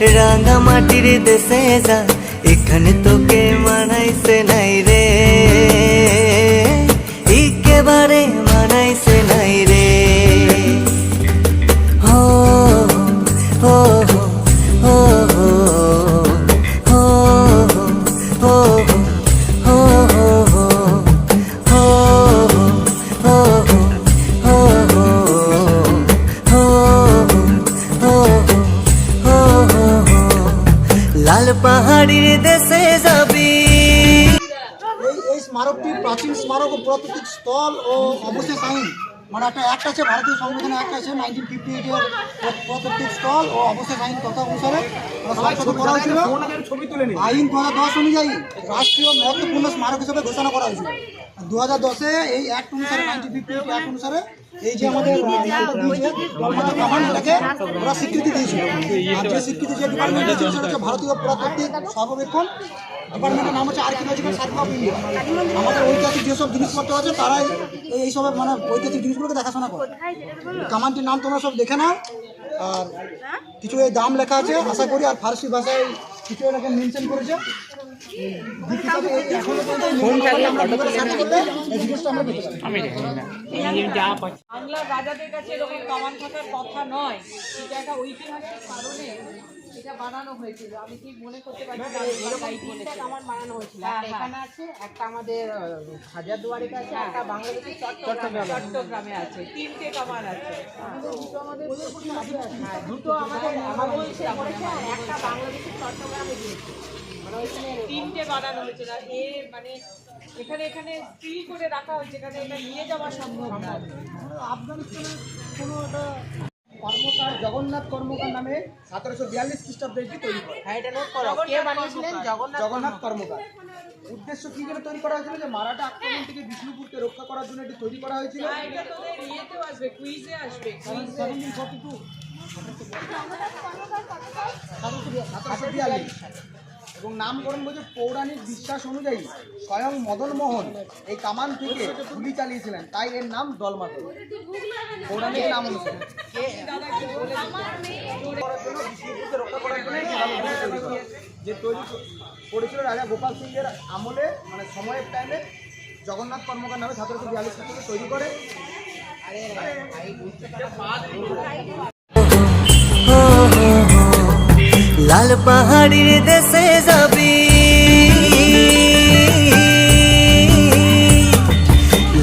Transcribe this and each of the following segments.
রাঙা মাটির দেশে যা এখানে তোকে মানাইছে নাই রে। একেবারে পাহাড়ির দেশে যাবি। এই স্মারকটি প্রাচীন স্মারক ও পুরাতাত্ত্বিক স্থল ও অবশেষ আইন মানে একটা অ্যাক্ট আছে ভারতীয় সংবিধানে অ্যাক্ট আছে নাইনটিন ফিফটি এইটের পুরাতাত্ত্বিক স্থল ও অবশেষ আইন কথা অনুসারে। করা হয়েছিল। আইন দু হাজার দশ অনুযায়ী রাষ্ট্রীয় মহত্বপূর্ণ স্মারক হিসেবে ঘোষণা করা হয়েছিল। দু হাজার দশে এই অ্যাক্ট অনুসারে নাইনটিন ফিফটি এইট অ্যাক্ট অনুসারে এই যে আমাদের ওরা স্বীকৃতি দিয়েছিল। আর যে স্বীকৃতি যে ডিপার্টমেন্ট দিয়েছিল সেটা হচ্ছে ভারতীয় পুরাতাত্ত্বিক সর্বেক্ষণ ডিপার্টমেন্টের নাম হচ্ছে আর্কিওলজিক্যাল সার্ভে অফ ইন্ডিয়া আমাদের ঐতিহাসিক যেসব জিনিসপত্র আছে তারাই এই এইসব মানে ঐতিহাসিক জিনিসগুলোকে দেখাশোনা করে। কামানটির নাম তোমরা সব দেখে নাও। আর কিছু এই দাম লেখা আছে আশা করি আর ফার্সি ভাষায় কিছু এটাকে মেনশন করেছে। বাংলার রাজাদের কাছে এরকম কামান থাকার কথা নয়। এটা একটা ঐতিহাসিক কারণে এটা বানানো হয়েছিল। আমি ঠিক মনে করতে পারছি। আমার বানানো হয়েছিল। হ্যাঁ, হ্যাঁ। এখানে আছে একটা আমাদের আহ, হাজারদুয়ারি কাছে একটা বাংলাদেশের চট্টগ্রামে চট্টগ্রামে। আছে তিনটে কামান আছে। হ্যাঁ দুটো আমাদের আমাদের দেশে করেছে আর একটা বাংলাদেশের চট্টগ্রামে দিয়েছে। মানে তিনটে বানানো হয়েছে না এ মানে এখানে এখানে স্টিল করে রাখা হয়েছে এখানে এটা নিয়ে যাওয়া সম্ভব না। আফগানিস্তানের কোনো একটা কর্মকার জগন্নাথ কর্মকার নামে সতেরোশো বিয়াল্লিশ খ্রিস্টাব্দে এটি তৈরি করে হ্যাঁ। এটা নোট করো। কে বানিয়েছিলেন জগন্নাথ জগন্নাথ কর্মকার। উদ্দেশ্য কি করে তৈরি করা হয়েছিল? যে মারাঠা আক্রমণ থেকে বিষ্ণুপুরকে রক্ষা করার জন্য এটি তৈরি করা হয়েছিল। টু। সতেরোশো বিয়াল্লিশ। এবং নামকরণ বলছে পৌরাণিক বিশ্বাস অনুযায়ী স্বয়ং মদন মোহন এই কামান থেকে গুলি চালিয়েছিলেন তাই এর নাম দলমাত পৌরাণিক নাম অনুসারে। যে তৈরি করেছিল রাজা গোপাল সিংয়ের আমলে মানে সময়ের টাইমে জগন্নাথ কর্মকার নামে সতেরোশো বিয়াল্লিশ তৈরি করে লাল পাহাড়ির দেশে যাবি।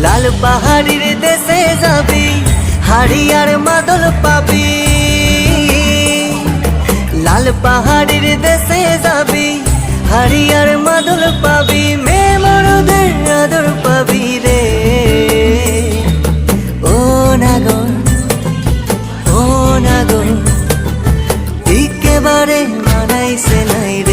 লাল পাহাড়ির দেশে যাবি হাড়িয়ার মাদল পাবি। লাল পাহাড়ির দেশে যাবি হাড়িয়ার মাদল পাবি মে মরদের আদর পাবি রে। ও নাগর একেবারে মানাইছে নাই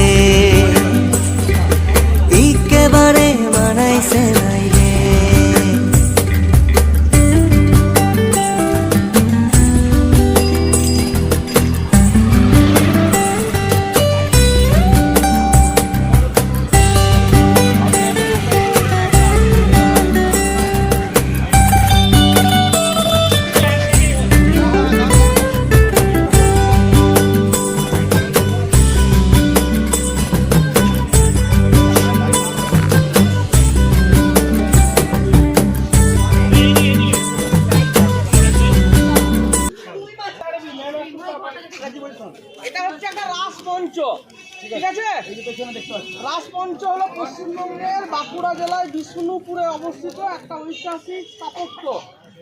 পশ্চিমবঙ্গের বাঁকুড়া জেলায় বিষ্ণুপুরে অবস্থিত একটা ঐতিহাসিক স্থাপত্য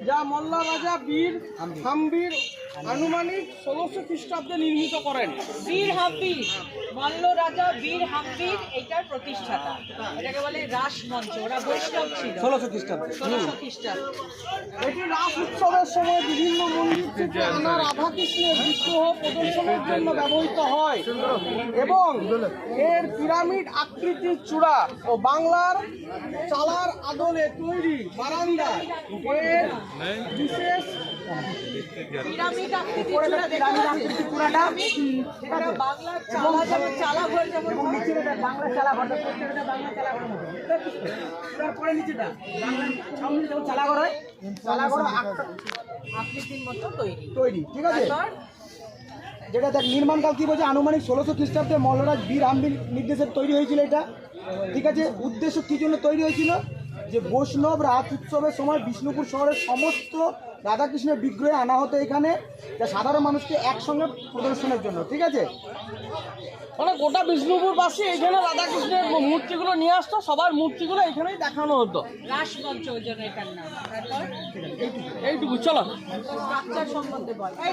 যা মল্লা রাজা বীর হাম্বির আনুমানিক ষোলোশো খ্রিস্টাব্দে নির্মিত করেন। বীর হাম্বির মল্ল রাজা বীর হাম্বির এটার প্রতিষ্ঠাতা। এটাকে বলে রাসমঞ্চ ওরা বৈষ্ণব ছিল। ষোলোশো খ্রিস্টাব্দে ষোলোশো খ্রিস্টাব্দ। এটি রাস উৎসবের সময় বিভিন্ন মন্দির থেকে আনা রাধাকৃষ্ণের বিগ্রহ প্রদর্শনের জন্য ব্যবহৃত হয়। এবং এর পিরামিড আকৃতির চূড়া ও বাংলার চালার আদলে তৈরি বারান্দা এর বিশেষ তারপরে নিচেটা। হয় আকৃতির মতো তৈরি। তৈরি ঠিক আছে? যেটা দেখ নির্মাণকাল কি বলছে? আনুমানিক ষোলোশো খ্রিস্টাব্দে মল্লরাজ বীর আম্বির নির্দেশে তৈরি হয়েছিল এটা। ঠিক আছে? উদ্দেশ্য কি জন্য তৈরি হয়েছিল? যে বৈষ্ণব রাত উৎসবের সময় বিষ্ণুপুর শহরের সমস্ত রাধাকৃষ্ণের বিগ্রহে আনা হতো এখানে যা সাধারণ মানুষকে একসঙ্গে প্রদর্শনের জন্য ঠিক আছে? মানে গোটা বিষ্ণুপুর বাসী এখানে রাধাকৃষ্ণের মূর্তিগুলো নিয়ে আসতো সবার মূর্তিগুলো এখানেই দেখানো হতো। রাসমঞ্চ ওই জন্য এটার নাম। এইটুকু চলো। স্ট্রাকচার সম্বন্ধে বল। এই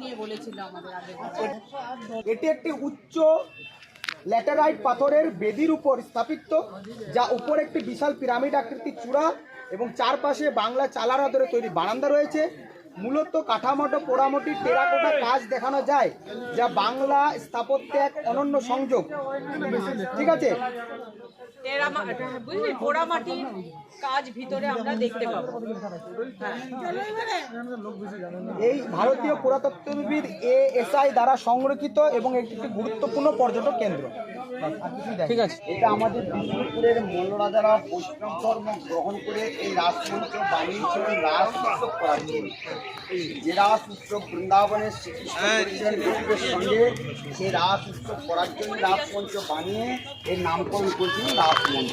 নিয়ে বলেছিল আমাদের আগে এটি একটি উচ্চ ল্যাটেরাইট পাথরের বেদির উপর স্থাপিত, যা উপর একটি বিশাল পিরামিড আকৃতির চূড়া এবং চারপাশে বাংলা চালার আদরে তৈরি বারান্দা রয়েছে। মূলত কাঠামোটো পোড়ামোটি টেরাকোটা কাজ দেখানো যায় যা বাংলা স্থাপত্যে এক অনন্য সংযোগ। ঠিক আছে? বুঝলি? পোড়া কাজ ভিতরে আমরা দেখতে পাবো। হ্যাঁ। এই ভারতীয় পুরাতত্ত্ববিদ এ এসআই দ্বারা সংরক্ষিত এবং একটি গুরুত্বপূর্ণ পর্যটক কেন্দ্র। ঠিক আছে। এটা আমাদের বিষ্ণুপুরের মল্লরাজারা বৈষ্ণব ধর্ম গ্রহণ করে এই বানিয়েছিলেন উৎসব করার জন্য। যে রাস উৎসব বৃন্দাবনের সঙ্গে সে রাস উৎসব করার জন্য রাসমঞ্চ বানিয়ে এর নামকরণ করেছিলেন রাসমঞ্চ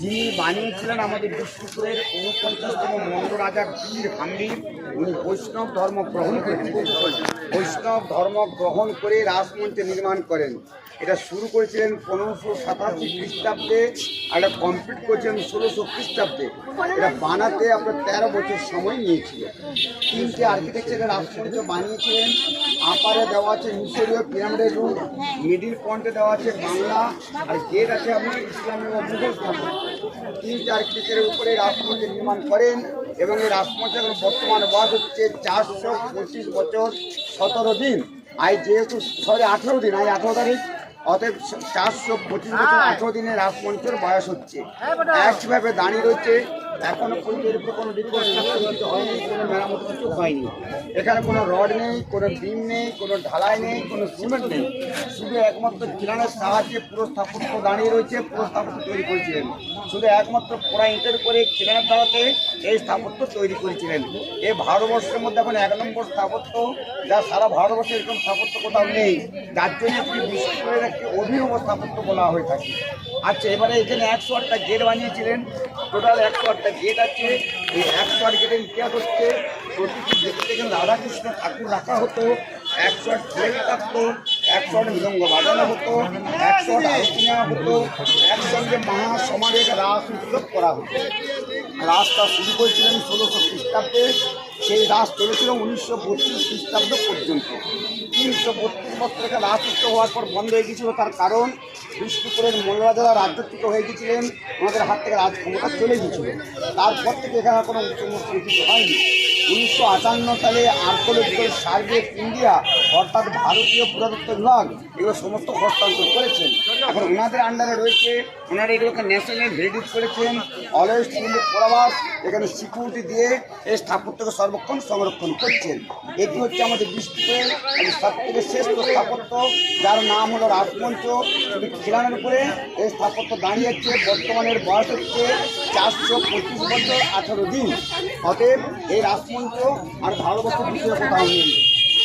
যিনি বানিয়েছিলেন আমাদের বিষ্ণুপুরের উনপঞ্চাশতম মল্ল রাজা বীর হাম্বির, উনি বৈষ্ণব ধর্ম গ্রহণ করেছিলেন। বৈষ্ণব ধর্ম গ্রহণ করে রাসমঞ্চ নির্মাণ করেন। এটা শুরু করেছিলেন পনেরোশো সাতাশি খ্রিস্টাব্দে আর এটা কমপ্লিট করেছিলেন ষোলোশো খ্রিস্টাব্দে। এটা বানাতে আপনার তেরো বছর সময় নিয়েছিল। তিনটে আর্কিটেকচারের রাজমঞ্চ বানিয়েছিলেন। আপারে দেওয়া আছে মিশরীয় পিরামিডের রুট মিডিল পয়েন্টে দেওয়া আছে বাংলা, আর গেট আছে আপনার ইসলামী ও মুঘল আর্কিটেকচারের উপরে রাজমঞ্চ নির্মাণ করেন। এবং এই রাজমঞ্চ এখন বর্তমান বয়স হচ্ছে চারশো পঁচিশ বছর সতেরো দিন। আজ যেহেতু সরি, আঠেরো দিন, আজ আঠেরো তারিখ। অতএব চারশো পঁচিশ বছর আঠেরো দিনের রাজমঞ্চের বয়স হচ্ছে। একইভাবে দাঁড়িয়ে রয়েছে এখনও পর্যন্ত উপরে কোনো রিপোর্ট হয়নি কোনো মেরামত কিছু হয়নি। এখানে কোনো রড নেই কোনো বিম নেই কোনো ঢালাই নেই কোনো সিমেন্ট নেই। শুধু একমাত্র খিলানের সাহায্যে পুরো স্থাপত্য দাঁড়িয়ে রয়েছে পুরো স্থাপত্য তৈরি করেছিলেন। শুধু একমাত্র পোড়া ইটের করে খিলানের দ্বারাতে এই স্থাপত্য তৈরি করেছিলেন। এই ভারতবর্ষের মধ্যে এখন এক নম্বর স্থাপত্য যা সারা ভারতবর্ষে এরকম স্থাপত্য কোথাও নেই। যার জন্য এটি বিশ্বপুরের একটি অভিনব স্থাপত্য বলা হয়ে থাকে। আচ্ছা এবারে এখানে একশো আটটা গেট বানিয়েছিলেন। টোটাল একশো আটটা গেট আছে। এই একশো আট গেটের ইতিহাস হচ্ছে, প্রতিটি গেটে এখানে রাধাকৃষ্ণ ঠাকুর রাখা হতো। একশো আট ঢোল থাকতো একশো আট মৃদঙ্গ বাজানো হতো একশো আট আরতি নেওয়া হতো একসঙ্গে মহা সমাজের রাস উৎসব করা হতো। রাসটা শুরু করেছিলেন ষোলোশো খ্রিস্টাব্দে। সেই রাস চলেছিল উনিশশো বত্রিশ খ্রিস্টাব্দ পর্যন্ত। উনিশশো বত্রিশ বছর থেকে রাস উৎসব হওয়ার পর বন্ধ হয়ে গিয়েছিল তার কারণ। বিষ্ণুপুরের মল্লরাজারা রাজ্যচ্যুত হয়ে গিয়েছিলেন, ওনাদের হাত থেকে রাজ ক্ষমতা চলে গিয়েছিল। তারপর থেকে এখানে কোনো কিছু হয়নি। উনিশশো আটান্ন সালে আর্কোলজিক্যাল সার্ভে অফ ইন্ডিয়া, অর্থাৎ ভারতীয় পুরাতত্ত্ব বিভাগ, এগুলো সমস্ত হস্তান্তর করেছেন এখন ওনাদের আন্ডারে রয়েছে, ওনারা এগুলোকে ন্যাশনাল হেরিটেজ করেছেন। অলওয়েজ পরাবাস এখানে সিকিউরিটি দিয়ে এই স্থাপত্যকে সর্বক্ষণ সংরক্ষণ করছেন। এটি হচ্ছে আমাদের ডিস্ট্রিক্টের সব থেকে শ্রেষ্ঠ স্থাপত্য, যার নাম হলো রাজমঞ্চ। খিলানের উপরে এই স্থাপত্য দাঁড়িয়েছে বর্তমানের বয়স হচ্ছে চারশো পঁচিশ বছর আঠারো দিন। অতএব এই রাজমঞ্চ আর ভারতবর্ষের বিষয়ে কোথাও নেই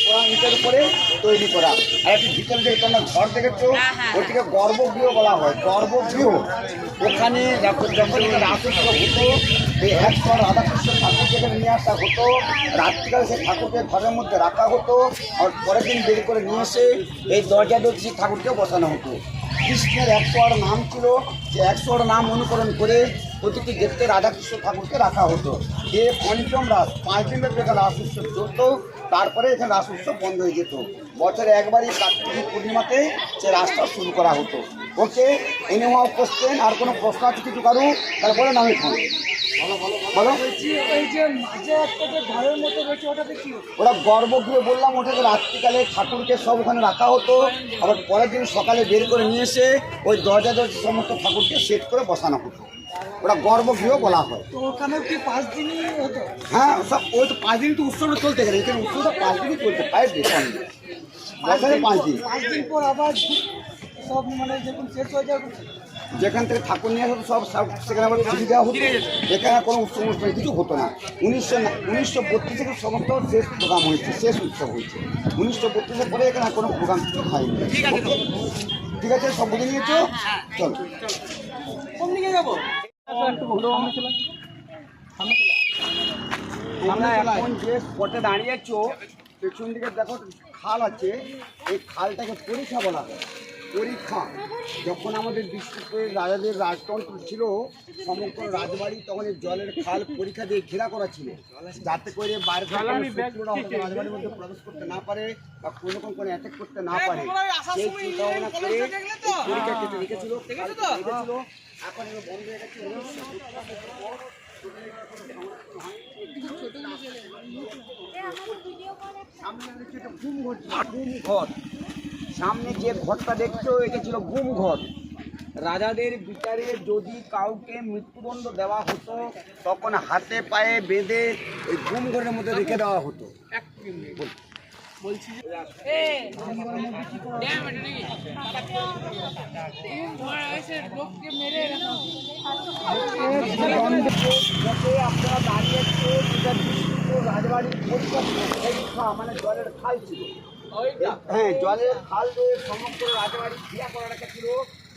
ওরা ইটের উপরে তৈরি করা। আর একটি ভিতরে যে তোমরা ঘর দেখেছ ওটিকে গর্ভগৃহ বলা হয়। গর্ভগৃহ। ওখানে যখন যখন রাসুত্ব হতো এই একশো রাধাকৃষ্ণ ঠাকুর যেখানে নিয়ে আসা হতো। রাত্রিকালে সেই ঠাকুরকে ঘরের মধ্যে রাখা হতো। আর পরের দিন বের করে নিয়ে এসে এই দরজা দিয়ে সেই ঠাকুরকে বসানো হতো। কৃষ্ণের একশো আট নাম ছিল যে একশো আট নাম অনুকরণ করে প্রতিটি গেটে রাধাকৃষ্ণ ঠাকুরকে রাখা হতো। যে পঞ্চম রাত পাঁচ দিন ব্যাপী উৎসব চলতো তারপরে এখানে রাস উৎসব বন্ধ হয়ে যেত। বছরে একবারই কার্তিক পূর্ণিমাতে সে রাসটা শুরু করা হতো। ওকে এনে হওয়া কোশ্চেন আর কোনো প্রশ্ন আছে কিছু কারু? তাহলে বলেন আমি ফোন বলো ওরা গর্ভগৃহ বললাম ওটাকে রাত্রিকালে ঠাকুরকে সব ওখানে রাখা হতো। আবার পরের দিন সকালে বের করে নিয়ে এসে ওই দরজা দরজা সমস্ত ঠাকুরকে সেট করে বসানো হতো। ওরা গর্ভগৃহ বলা হয়। তো ওখানে কি পাঁচ দিনই হতো? হ্যাঁ সব ওই তো পাঁচ দিন তো উৎসবটা চলতে গেলে এখানে উৎসবটা পাঁচ দিনই চলতে ফাইভ ডে বছরে পাঁচ দিন। পাঁচ দিন পর আবার সব মানে যখন শেষ হয়ে যাবে যেখান থেকে ঠাকুর নিয়ে আসতো সব সব সেখানে আবার ছিটি দেওয়া হতো। এখানে কোনো উৎসব অনুষ্ঠান কিছু হতো না। উনিশশো উনিশশো বত্রিশ থেকে সমস্ত শেষ প্রোগ্রাম হয়েছে শেষ উৎসব হয়েছে। উনিশশো বত্রিশের পরে এখানে কোনো প্রোগ্রাম কিছু হয়নি। ঠিক আছে সব বুঝে নিয়েছো? চলো। কোন দিকে যাব? তোমরা এখন যে স্পটে দাঁড়িয়েছো পেছন দিকে দেখো খাল আছে, এই খালটাকে পরিষা বলা হয়। পরীক্ষা। যখন আমাদের বিষ্ণুপুরের রাজাদের রাজতন্ত্র ছিল সমগ্র রাজবাড়ি তখন এই জলের খাল পরীক্ষা দিয়ে ঘেরা করা ছিল। যাতে করে বাইরে রাজবাড়ির মধ্যে প্রবেশ করতে না পারে বা কোনো রকম কোনো অ্যাটাক করতে না পারে। সেই চিন্তা ভাবনা করে পরীক্ষা কেটে রেখেছিল। এখন এগুলো বন্ধ হয়ে গেছে। সামনে ছিল, ঘর সামনে যে ঘরটা দেখছ এটা ছিল গুম ঘর। রাজাদের বিচারে যদি কাউকে মৃত্যুদণ্ড দেওয়া হতো তখন হাতে পায়ে বেঁধে ওই গুম ঘরের মধ্যে রেখে দেওয়া হতো। যাতে আপনারা দাঁড়িয়েছে রাজবাড়ির মানে জলের খাল ছিল। হ্যাঁ জলের খাল দিয়ে সমগ্র রাজবাড়ি ঘিরা করে রাখা ছিল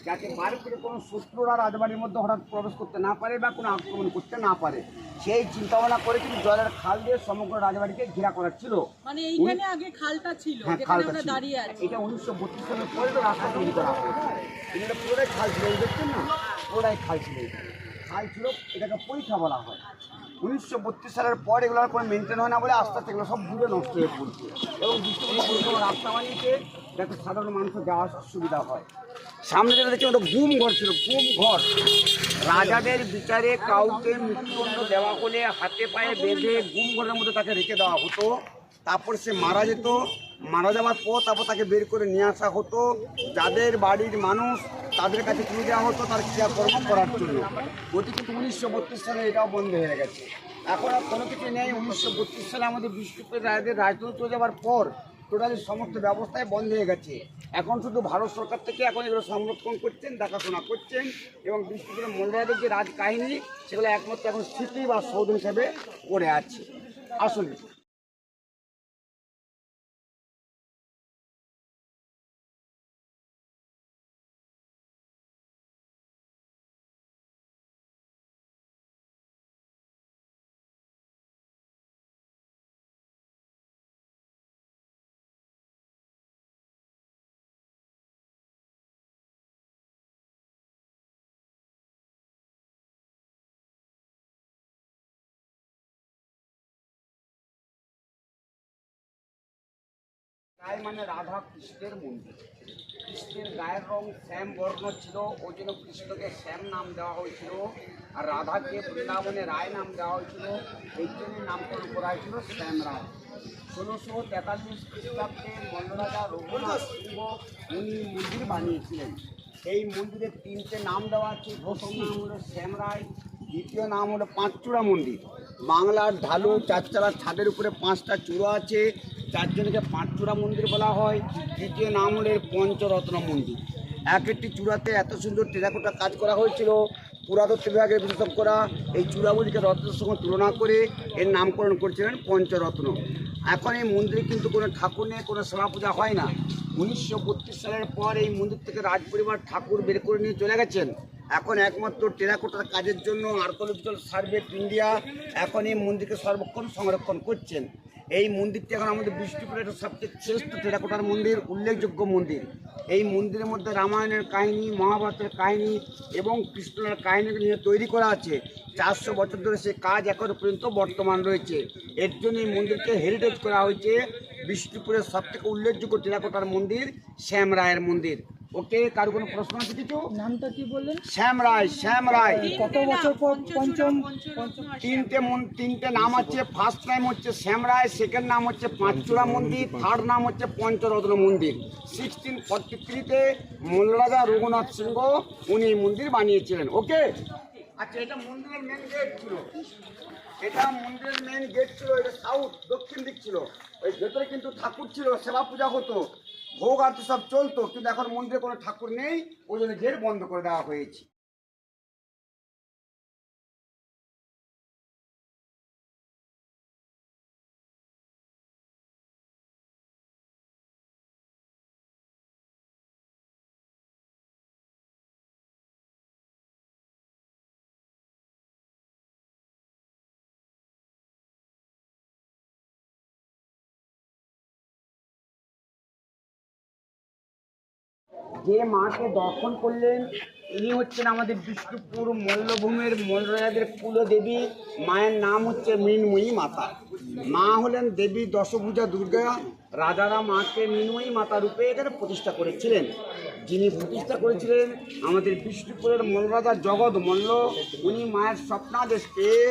যাতে বাইরে কোনো শত্রুরা রাজবাড়ির মধ্যে হঠাৎ প্রবেশ করতে না পারে বা কোনো আক্রমণ করতে না পারে। সেই চিন্তা ভাবনা করে কিন্তু জলের খাল দিয়ে সমগ্র রাজবাড়িকে ঘিরা করা ছিল। মানে এইখানে আগে খালটা ছিল হ্যাঁ খালটা ছিল। এটা উনিশশো বত্রিশ সালের পরে তো রাস্তা তৈরি করা এটা পুরোটাই খাল ছিল এই দেখছেন না? পুরোটাই খাল ছিল খাল ছিল এটাকে পরীক্ষা বলা হয়। উনিশশো বত্রিশ সালের পর এগুলো আর কোনো মেনটেন হয় না বলে আস্তে আস্তে এগুলো সব ঘুরে নষ্ট হয়ে পড়ছে। এবং রাস্তা বানিয়েছে যাতে সাধারণ মানুষের যাওয়া সুবিধা হয়। সামনে যেটা দেখছি ওটা গুম ঘর ছিল, গুম ঘর। রাজাদের বিচারে কাউকে মৃত্যুদণ্ড দেওয়া হলে হাতে পায়ে বেঁধে গুম ঘরের মধ্যে তাকে রেখে দেওয়া হতো। তারপর সে মারা যেত। মারা যাওয়ার পর তারপর তাকে বের করে নিয়ে আসা হতো। যাদের বাড়ির মানুষ তাদের কাছে তুলে দেওয়া হতো তার ক্রিয়াকর্ম করার জন্য। কিন্তু উনিশশো বত্রিশ সালে এটাও বন্ধ হয়ে গেছে। এখন আর কোনো কিছু নেই। উনিশশো বত্রিশ সালে আমাদের বিষ্ণুপুরের রাজাদের রাজতন্ত্র যাওয়ার পর টোটালি সমস্ত ব্যবস্থায় বন্ধ হয়ে গেছে। এখন শুধু ভারত সরকার থেকে এখন এগুলো সংরক্ষণ করছেন, দেখাশোনা করছেন এবং বিষ্ণুপুরের মহিলাদের যে রাজকাহিনী, সেগুলো একমাত্র এখন স্মৃতি বা সৌধ হিসেবে করে আছে। আসলে মানে রাধা কৃষ্ণের মন্দির। কৃষ্ণের গায়ের রং শ্যাম বর্ণ ছিল, ওই জন্য কৃষ্ণকে শ্যাম নাম দেওয়া হয়েছিল আর রাধাকে বৃন্দাবনে রায় নাম দেওয়া হয়েছিল। এই জন্য নামকরণ করা হয়েছিল শ্যাম রায়। ষোলোশো তেতাল্লিশ খ্রিস্টাব্দে মল্লরাজা রঘুনাথ সিংহ উনি মন্দির বানিয়েছিলেন। এই মন্দিরের তিনটে নাম দেওয়া আছে। প্রথম নাম হলো শ্যাম রায়, দ্বিতীয় নাম হলো পাঁচচূড়া মন্দির। বাংলার ঢালু চারচালার ছাদের উপরে পাঁচটা চূড়া আছে। যার জন্যকে পাঁচচূড়া মন্দির বলা হয়, তৃতীয় নাম হলো পঞ্চরত্ন মন্দির। এক একটি চূড়াতে এত সুন্দর টেরাকোটা কাজ করা হয়েছিল, পুরাতত্ত্ব বিভাগের বিশেষজ্ঞরা এই চূড়াগুলিকে রত্নের সঙ্গে তুলনা করে এর নামকরণ করেছিলেন পঞ্চরত্ন। এখন এই মন্দিরে কিন্তু কোনো ঠাকুর নেই, কোনো সেবা পূজা হয় না। উনিশশো বত্রিশ সালের পর এই মন্দির থেকে রাজপরিবার ঠাকুর বের করে নিয়ে চলে গেছেন। এখন একমাত্র টেরাকোটার কাজের জন্য আর্কোলজিক্যাল সার্ভে অফ ইন্ডিয়া এখন এই মন্দিরকে সর্বক্ষণ সংরক্ষণ করছেন। এই মন্দিরটি এখন আমাদের বিষ্ণুপুরের একটা সবচেয়ে শ্রেষ্ঠ টেরাকোটার মন্দির, উল্লেখযোগ্য মন্দির। এই মন্দিরের মধ্যে রামায়ণের কাহিনী, মহাভারতের কাহিনী এবং কৃষ্ণের কাহিনী নিয়ে তৈরি করা আছে। চারশো বছর ধরে সে কাজ এখনও পর্যন্ত বর্তমান রয়েছে। এর জন্য এই মন্দিরকে হেরিটেজ করা হয়েছে। বিষ্ণুপুরের সবথেকে উল্লেখযোগ্য টেরাকোটার মন্দির শ্যাম রায়ের মন্দির। ওকে কারও কোনো প্রশ্ন আছে কিছু? নামটা কি বললেন? শ্যাম রায় শ্যাম রায় কত বছর পর পঞ্চম তিনটে মন তিনটে নাম হচ্ছে ফার্স্ট নাম হচ্ছে শ্যাম রায় সেকেন্ড নাম হচ্ছে পাঁচচূড়া মন্দির থার্ড নাম হচ্ছে পঞ্চরত্ন মন্দির। সিক্সটিন ফর্টি থ্রিতে মল্লরাজা রঘুনাথ সিংহ উনি এই মন্দির বানিয়েছিলেন ওকে? আচ্ছা এটা মন্দিরের মেন গেট ছিল। এটা মন্দিরের মেন গেট ছিল এটা সাউথ দক্ষিণ দিক ছিল। ওই ভেতরে কিন্তু ঠাকুর ছিল সেবা পূজা হতো। ভোগ আরতি সব চলতো, কিন্তু এখন মন্দিরে কোনো ঠাকুর নেই, ওই জন্য গেট বন্ধ করে দেওয়া হয়েছে। যে মাকে দর্শন করলেন, ইনি হচ্ছেন আমাদের বিষ্ণুপুর মল্লভূমের মল্লরাজাদের কুলদেবী। মায়ের নাম হচ্ছে মৃন্ময়ী মাতা। মা হলেন দেবী দশভূজা দুর্গা। রাজারা মাকে মৃন্ময়ী মাতা রূপে এখানে প্রতিষ্ঠা করেছিলেন। যিনি প্রতিষ্ঠা করেছিলেন আমাদের বিষ্ণুপুরের মল্লরাজা জগৎ মল্ল। উনি মায়ের স্বপ্নাদেশ পেয়ে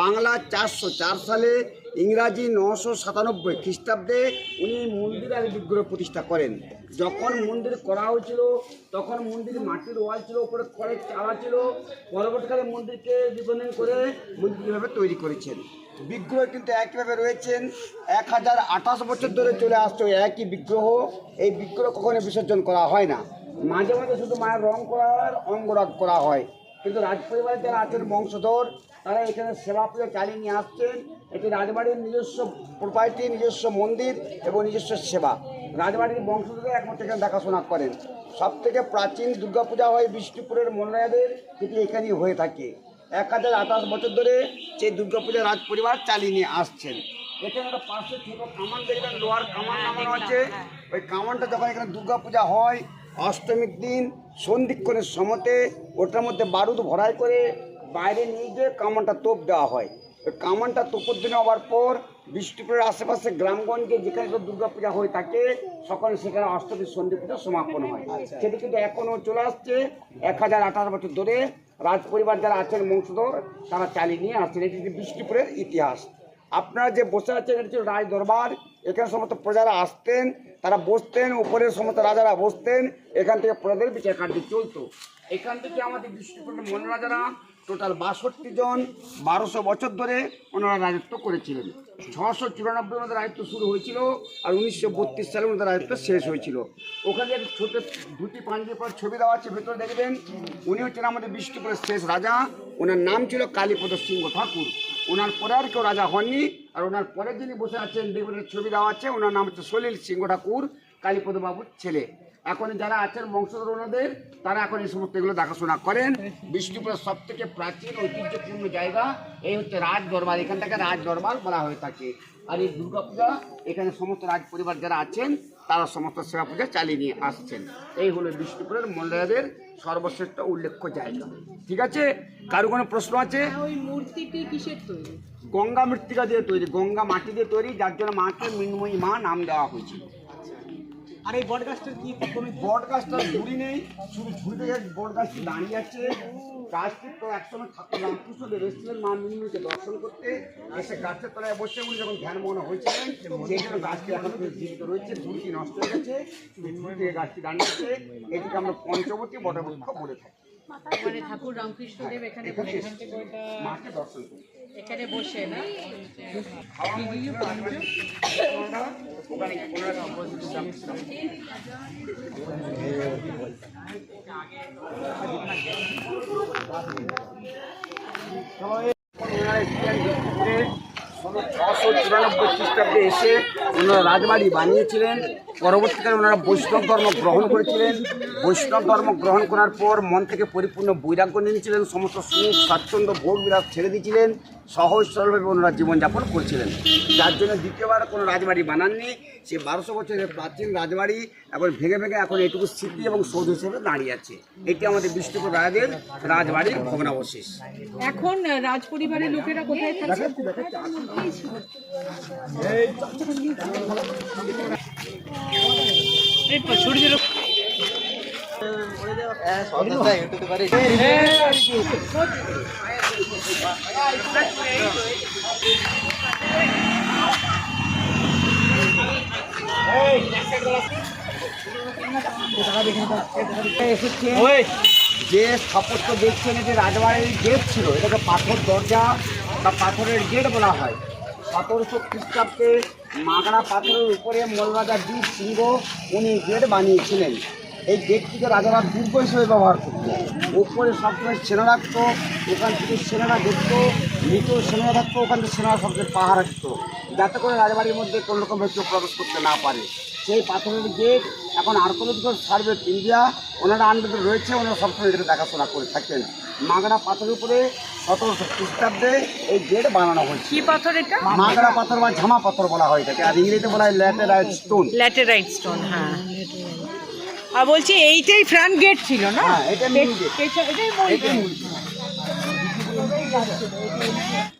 বাংলা চারশো চার সালে ইংরাজি নশো সাতানব্বই খ্রিস্টাব্দে উনি মন্দিরের বিগ্রহ প্রতিষ্ঠা করেন। যখন মন্দির করা হয়েছিল, তখন মন্দির মাটির ওয়াল ছিল, উপরে খড়ের চালা ছিল। পরবর্তীকালে মন্দিরকে রিবনিং করে মন্দির কীভাবে তৈরি করেছেন। বিগ্রহ কিন্তু একইভাবে রয়েছেন। এক হাজার আঠাশ বছর ধরে চলে আসছে একই বিগ্রহ। এই বিগ্রহ কখনো বিসর্জন করা হয় না। মাঝে মাঝে শুধু মায়ের রং করা হয় অঙ্গরাগ করা হয়। কিন্তু রাজপরিবারের যারা আছেন বংশধর তারা এখানে সেবা পুজো চালিয়ে নিয়ে আসছেন। এটি রাজবাড়ির নিজস্ব প্রোপাইটি নিজস্ব মন্দির এবং নিজস্ব সেবা। রাজবাড়ির বংশধর একমাত্র এখানে দেখাশোনা করেন। সব থেকে প্রাচীন দুর্গাপূজা হয় বিষ্ণুপুরের মনোরায়াদের যেটি এখানেই হয়ে থাকে। এক হাজার আঠাশ বছর ধরে সেই দুর্গাপূজা রাজ পরিবার চালিয়ে নিয়ে আসছেন। এখানে একটা পাশে ছোট কামান দেখবেন লোহার কামান আছে। ওই কামানটা যখন এখানে দুর্গাপূজা হয়, অষ্টমীর দিন সন্ধিক্ষণের সমতে ওটার মধ্যে বারুদ ভরাই করে বাইরে নিয়ে গিয়ে কামানটা তোপ দেওয়া হয়। ওই কামানটা তোপর দিনে হওয়ার পর বিষ্ণুপুরের আশেপাশে গ্রামগঞ্জে যেখানে দুর্গা পূজা হয়ে থাকে সকলে সেখানে অষ্টমীর সন্ধি পূজা সমাপন হয়। সেটি কিন্তু এখনও চলে আসছে। এক হাজার আঠারো বছর ধরে রাজ পরিবার যারা আছেন বংশধর তারা চালিয়ে নিয়ে আসছেন। এটি বিষ্ণুপুরের ইতিহাস। আপনারা যে বসে আছেন এটি ছিল রাজ দরবার। এখানে সমস্ত প্রজারা আসতেন তারা বসতেন উপরের সমস্ত রাজারা বসতেন এখান থেকে প্রজাদের বিচার কার্য চলতো। এখান থেকে আমাদের বিষ্ণুপুরের মন রাজারা টোটাল বাষট্টি জন, বারোশো বছর ধরে ওনারা রাজত্ব করেছিলেন। ছশো চুরানব্বই ওনাদের রাজত্ব শুরু হয়েছিল আর উনিশশো বত্রিশ সালে ওনাদের রাজত্ব শেষ হয়েছিল। ওখানে ছোট দুটি পাঞ্জের পর ছবি দেওয়া আছে, ভেতরে দেখবেন। উনি হচ্ছেন আমাদের বিষ্ণুপুরের শেষ রাজা। ওনার নাম ছিল কালীপদ সিংহ ঠাকুর। ওনার পরে আর কেউ রাজা হননি আর ওনার পরে যিনি বসে আছেন, দেখবেন ছবি দেওয়া আছে। ওনার নাম হচ্ছে সলিল সিংহ ঠাকুর, কালীপদ বাবুর ছেলে। এখন যারা আছেন বংশধর ওনাদের তারা এখন এই সমস্ত এগুলো দেখাশোনা করেন। বিষ্ণুপুরের সব থেকে প্রাচীন ঐতিহ্যপূর্ণ জায়গা এই হচ্ছে রাজ দরবার এখান থেকে রাজ দরবার বলা হয়ে থাকে। আর এই দুর্গাপূজা এখানে সমস্ত রাজ পরিবার যারা আছেন তারা সমস্ত সেবা পূজা চালিয়ে নিয়ে আসছেন। এই হলো বিষ্ণুপুরের মন্ডলাদের সর্বশ্রেষ্ঠ উল্লেখ্য জায়গা। ঠিক আছে? কারও কোনো প্রশ্ন আছে? ওই মূর্তিটি কিসের তৈরি? গঙ্গা মৃত্তিকা দিয়ে তৈরি গঙ্গা মাটি দিয়ে তৈরি যার জন্য মাকে মৃন্ময়ী মা নাম দেওয়া হয়েছিল। আর এই বট গাছটার কি বট গাছটা ঝুড়ি নেই, শুধু ঝুড়িতে বট দাঁড়িয়ে আছে, গাছটি তো একসময় ঠাকুর রামকৃষ্ণ এসেছিলেন মা মিনিমিকে দর্শন করতে এসে গাছের তলায় বসে উনি যখন ধ্যান মনে হয়েছিলেন, সেই জন্য গাছটি এখন জীবিত রয়েছে, ঝুড়িটি নষ্ট হয়ে গেছে ঝুড়িতে গাছটি দাঁড়িয়ে আছে। এটিকে আমরা পঞ্চবতী বটবৃক্ষ বলে থাকি। মানে ঠাকুর রামকৃষ্ণদেব এখানে এখানে বসে না ছশো চুরানব্বই খ্রিস্টাব্দে এসে ওনারা রাজবাড়ি বানিয়েছিলেন পরবর্তীকালে ওনারা বৈষ্ণব ধর্ম গ্রহণ করেছিলেন। বৈষ্ণব ধর্ম গ্রহণ করার পর মন থেকে পরিপূর্ণ বৈরাগ্য নিয়েছিলেন। সমস্ত সুখ স্বাচ্ছন্দ্য ভোগ বিলাস ছেড়ে দিয়েছিলেন। সহজ সরলভাবে ওনারা জীবনযাপন করছিলেন। যার জন্য দ্বিতীয়বার কোনো রাজবাড়ি বানাননি। সে বারোশো বছরের প্রাচীন রাজবাড়ি এখন ভেঙে ভেঙে এখন এটুকু স্মৃতি এবং সৌধ হিসেবে দাঁড়িয়ে আছে। এটি আমাদের বিষ্ণুপুর রাজাদের রাজবাড়ির ভগ্নাবশেষ। এখন রাজ পরিবারের লোকেরা কোথায় থাকে যে স্থাপত্য দেখছেন এটি রাজবাড়ির গেট ছিল, এটাকে পাথর দরজা বা পাথরের গেট বলা হয়। সতেরোশো খ্রিস্টাব্দে মাগড়া পাথরের উপরে মল্লাজা দ্বীপ সিংহ উনি গেট বানিয়েছিলেন। এই গেটটিকে রাজারা দুর্গ হিসেবে ব্যবহার করত। উপরে সবসময় সেনা রাখত, ওখান থেকে সেনারা দেখতো মৃত সেনারা থাকতো ওখান থেকে সেনারা সবসময় পাহাড় রাখতো যাতে করে রাজবাড়ির মধ্যে কোনো রকম প্রবেশ করতে না পারে। সেই পাথরের গেট এখন আর্কোলজিক্যাল সার্ভে অফ ইন্ডিয়া ওনারা আন্ডারে রয়েছে ওনারা সবসময় এটাকে দেখাশোনা করে থাকেন মাগড়া পাথরের উপরে সতেরোশো খ্রিস্টাব্দে এই গেট বানানো হয়েছে। কি পাথর এটা? মাগড়া পাথর বা ঝামা পাথর বলা হয় এটাকে আর ইংরেজিতে বলা হয় ল্যাটেরাইট স্টোন ল্যাটেরাইট স্টোন হ্যাঁ। আর বলছি এইটাই ফ্রন্ট গেট ছিল না? হ্যাঁ, এটা gate। এটাই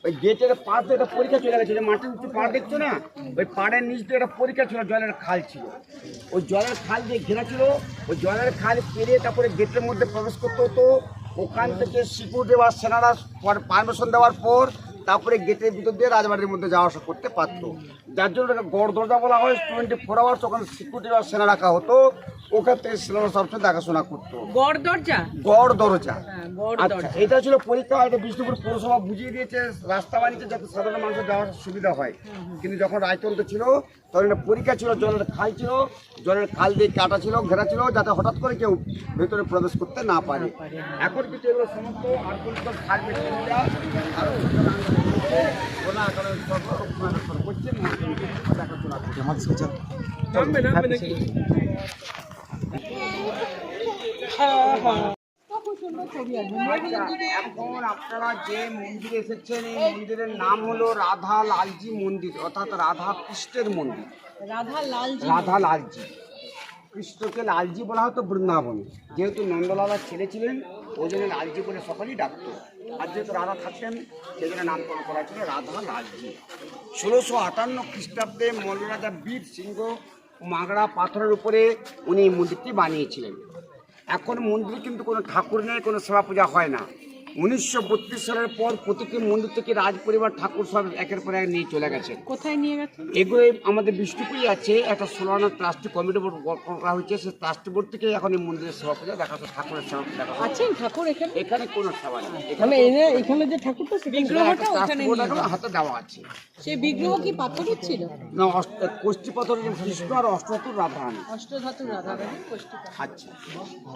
ওই গেটের পাশ একটা পরীক্ষা চলে গেছে, যে মাটির উঁচু পাড় দেখছ না? ওই পাড়ের নিচ দিয়ে একটা পরীক্ষা ছিল, জলের খাল ছিল। ওই জলের খাল দিয়ে ঘেরা ছিল, ওই জলের খাল পেরিয়ে তারপরে গেটের মধ্যে প্রবেশ করতে হতো। ওখান থেকে সিকিউরিটি বা সেনারা পারমিশন দেওয়ার পর তারপরে গেটের ভিতর দিয়ে রাজবাড়ির মধ্যে যাওয়া আসা করতে পারতো। যার জন্য গড় দরজা বলা হয় টোয়েন্টি ফোর আওয়ার্স ওখানে সিকিউরিটি বা সেনা রাখা হতো। ওখান থেকে সেনারা সবসময় দেখাশোনা করতো। গড় দরজা? গড় দরজা। হ্যাঁ আচ্ছা এটা ছিল পরীক্ষা হয়তো বিষ্ণুপুর পৌরসভা বুঝিয়ে দিয়েছে। রাস্তা বানিয়েছে যাতে সাধারণ মানুষের যাওয়ার সুবিধা হয়। কিন্তু যখন রায়তন্ত্র ছিল তখন এটা পরীক্ষা ছিল জলের খাল ছিল জলের খাল দিয়ে কাটা ছিল ঘেরা ছিল যাতে হঠাৎ করে কেউ ভেতরে প্রবেশ করতে না পারে। এখন কিন্তু এগুলো সমস্ত আরও ওরা এখন আপনারা যে মন্দিরে এসেছেন এই মন্দিরের নাম হলো রাধা লালজি মন্দির অর্থাৎ রাধা কৃষ্ণের মন্দির। রাধা লালজি। রাধা লালজি। কৃষ্ণকে লালজি বলা হতো বৃন্দাবনে। যেহেতু নন্দলালার ছেলে ছিলেন ওই জন্য লালজি বলে সকলেই ডাকতো। আর যেহেতু রাধা থাকতেন সেই জন্য নামকরণ করা ছিল রাধা লালজি। ষোলোশো আটান্ন খ্রিস্টাব্দে মল্লরাজা বীর সিংহ মাগড়া পাথরের উপরে উনি মন্দিরটি বানিয়েছিলেন। এখন মন্দিরে কিন্তু কোনো ঠাকুর নেই কোনো সেবা পূজা হয় না। উনিশশো বত্রিশ সালের পর প্রতিটি মন্দির থেকে রাজ পরিবার ঠাকুর সব একের পর এক নিয়ে চলে গেছে। কোথায় নিয়ে গেছেন এগুলো আমাদের বিষ্ণুপুরি আছে একটা ষোলানা ট্রাস্টি কমিটি বোর্ড করা হয়েছে সেই ট্রাস্টি বোর্ড থেকে এখন এই মন্দিরের সেবা পূজা দেখা যাচ্ছে, ঠাকুরের সেবা দেখা আছেন ঠাকুর এখানে? এখানে কোনো সেবা নেই। মানে এখানে এখানে যে ঠাকুরটা বিগ্রহটা ওখানে হাতে দেওয়া আছে। সেই বিগ্রহ কি পাথরের ছিল না কোষ্ঠী পাথর কৃষ্ণ আর অষ্টতুর রাধারানী। অষ্টধাতু রাধা রানী কষ্টি আচ্ছা।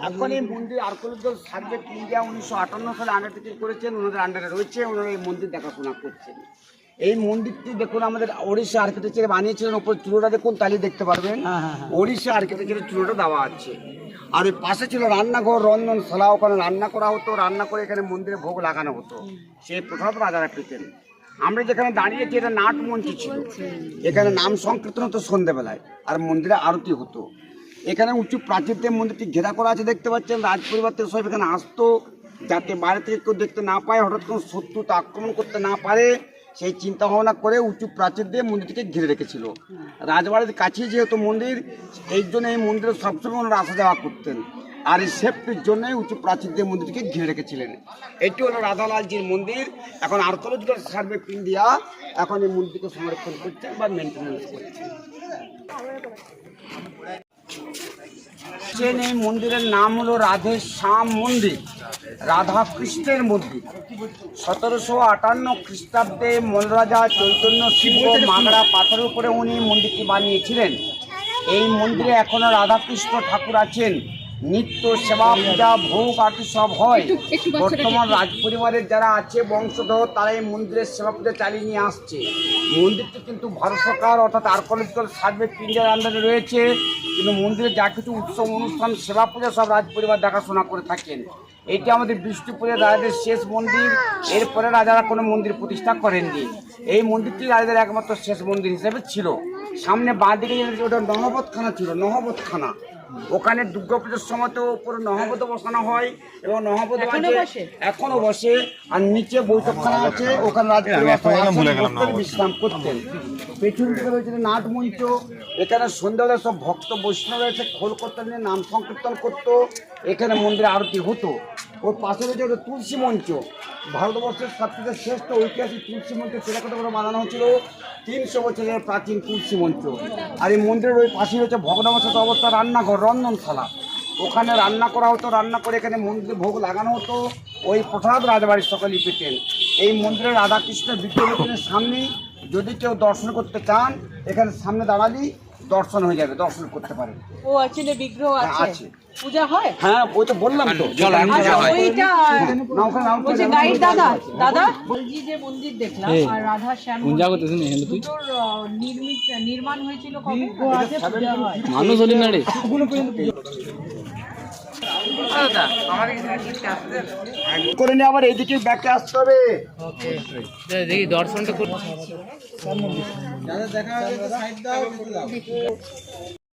এখন এই মন্দির আর্কোলজিক্যাল সার্ভে ইন্ডিয়া উনিশশো আটান্ন সালে আন্ডারটেকিং করেছেন ওনাদের আন্ডারে রয়েছে ওনারা এই মন্দির দেখাশোনা করছেন। এই মন্দিরটি দেখুন আমাদের ওড়িশা আর্কিটেকচারে বানিয়েছিলেন ওপর চুলোটা দেখুন তাহলে দেখতে পারবেন। ওড়িশা আর্কিটেকচারের চুলোটা দেওয়া আছে। আর ওই পাশে ছিল রান্নাঘর রন্ধনশালা ওখানে রান্না করা হতো রান্না করে এখানে মন্দিরে ভোগ লাগানো হতো। সেই প্রথম রাজারা পেতেন। আমরা যেখানে দাঁড়িয়েছি এটা নাট মঞ্চ ছিল। এখানে নাম সংকীর্তন হতো সন্ধেবেলায় আর মন্দিরে আরতি হতো। এখানে উঁচু প্রাচীর মন্দিরটি ঘেরা করা আছে দেখতে পাচ্ছেন রাজ পরিবার থেকে সব এখানে আসতো। যাতে বাইরে থেকে কেউ দেখতে না পায়, হঠাৎ কোনো শত্রু তা আক্রমণ করতে না পারে, সেই চিন্তা ভাবনা করে উঁচু প্রাচীর দিয়ে মন্দিরটিকে ঘিরে রেখেছিল। রাজবাড়ির কাছেই যেহেতু মন্দির এই জন্য এই মন্দিরে সবসময় ওনারা আসা যাওয়া করতেন। আর এই সেফটির জন্যই উঁচু প্রাচীর দিয়ে মন্দিরটিকে ঘিরে রেখেছিলেন। এটি হলো রাধালালজির মন্দির। এখন আর্কোলজিক্যাল সার্ভে ইন্ডিয়া এখন এই মন্দিরকে সংরক্ষণ করছেন বা মেনটেন্যান্স করছেন। এই মন্দিরের নাম হলো রাধে শ্যাম মন্দির, রাধা কৃষ্ণের মন্দির। সতেরোশো আটান্ন খ্রিস্টাব্দে মনরাজা চৈতন্য শিব মাগড়া পাথরের উপরে উনি মন্দিরটি বানিয়েছিলেন। এই মন্দিরে এখনও রাধাকৃষ্ণ ঠাকুর আছেন। নিত্য সেবা পূজা ভোগ আরতি সব হয়। বর্তমান রাজ পরিবারের যারা আছে বংশধর তারা এই মন্দিরের সেবা পূজা চালিয়ে নিয়ে আসছে। মন্দিরটি কিন্তু ভারত সরকার অর্থাৎ আর্কোলজিক্যাল সার্ভে ইন্ডিয়ার আন্ডারে রয়েছে। কিন্তু মন্দিরে যা কিছু উৎসব অনুষ্ঠান সেবা পূজা সব রাজ পরিবার দেখাশোনা করে থাকেন। এটি আমাদের বিষ্ণুপুরের রাজাদের শেষ মন্দির। এরপরে রাজারা কোনো মন্দির প্রতিষ্ঠা করেননি। এই মন্দিরটি রাজাদের একমাত্র শেষ মন্দির হিসেবে ছিল। সামনে বাঁ দিকে ওটা নহবতখানা ছিল নহবতখানা ওখানে দুর্গাপুজোর সময় তো উপরে নহবত বসানো হয় এবং নহবত এখনও বসে? আর নিচে বৈঠকখানা আছে ওখানে বিশ্রাম করতেন। পেছন দিকে রয়েছে নাট মঞ্চ এখানে সন্ধ্যাবেলা সব ভক্ত বৈষ্ণব এসে খোল করতেন নাম সংকীর্তন করতো এখানে মন্দিরে আরতি হতো। ওর পাশে রয়েছে ওটা তুলসী মঞ্চ। ভারতবর্ষের সবথেকে শ্রেষ্ঠ ঐতিহাসিক তুলসী মঞ্চ সেটাকে করে বানানো হয়েছিল। তিনশো বছরের প্রাচীন তুলসী মঞ্চ আর এই মন্দিরের ওই পাশে রয়েছে ভগ্নাবশত অবস্থা রান্নাঘর, রন্ধনশালা। ওখানে রান্না করা হতো, রান্না করে এখানে মন্দিরে ভোগ লাগানো হতো। ওই প্রসাদ রাজবাড়ির সকলেই পেতেন এই মন্দিরে রাধাকৃষ্ণের বিগ্রহের সামনেই। যদি কেউ দর্শন করতে চান, এখানে সামনে দাঁড়ালেই দর্শন হয়ে যাবে দর্শন করতে পারেন ও আসলে বিগ্রহ আছে? আছে। পূজা হয়? হ্যাঁ ওই তো বললাম তো। আচ্ছা ওইটা নাও গাইড দাদা দাদা? বলজি যে মন্দির দেখলাম আর রাধা শ্যাম তুই? নির্মিত নির্মাণ হয়েছিল কবে? আছে পূজা হয়। মানুষ হলি না রে। করে নিয়ে আবার এইদিকে ব্যাকে আসতে হবে। দেখি দর্শনটা করতে